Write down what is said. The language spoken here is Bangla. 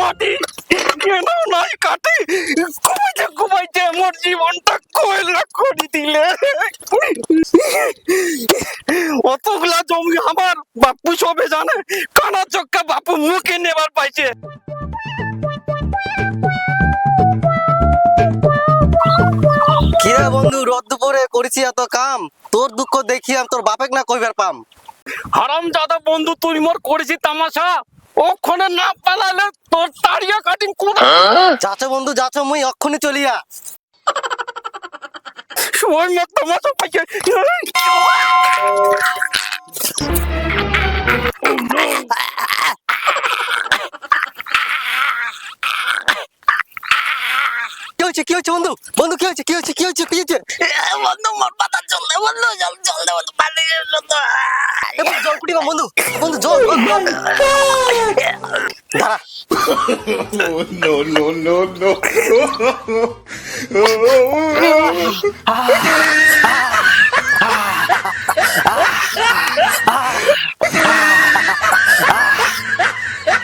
মাটি কেন নাই কাটে। ঘুমাইতে ঘুমাইতে আমার জীবনটা কয়লা করে দিলে। অতগুলা জমি আমার বাপু সবে জানে কানা চক্কা বাপু মুখে নেবার পাইছে। কিরে বন্ধু রোদ দুপুরে করেছি এত কাম? তোর দুঃখ দেখি দেখিয়াম তোর বাপেক না কইবার পাম। হারাম দাদা বন্ধু তুই মোর করেছি তামাশা। ওখানে না পালালে তোর তাড়িয়া কাটিং কোন যাচ্ছ বন্ধু যাচ্ছ মুই অক্ষণে চলিয়া সময় মত তামাশা পাইছে। কি হয়েছে কি হয়েছে বন্ধু? বন্ধু কি হয়েছে কি হয়েছে কি হয়েছে কি হয়েছে? বন্ধু মোর পাতা চল দে বন্ধু জল জল দে পানি বন্ধু, জল কুড়িবা বন্ধু বন্ধু জল। দাঁড়া no.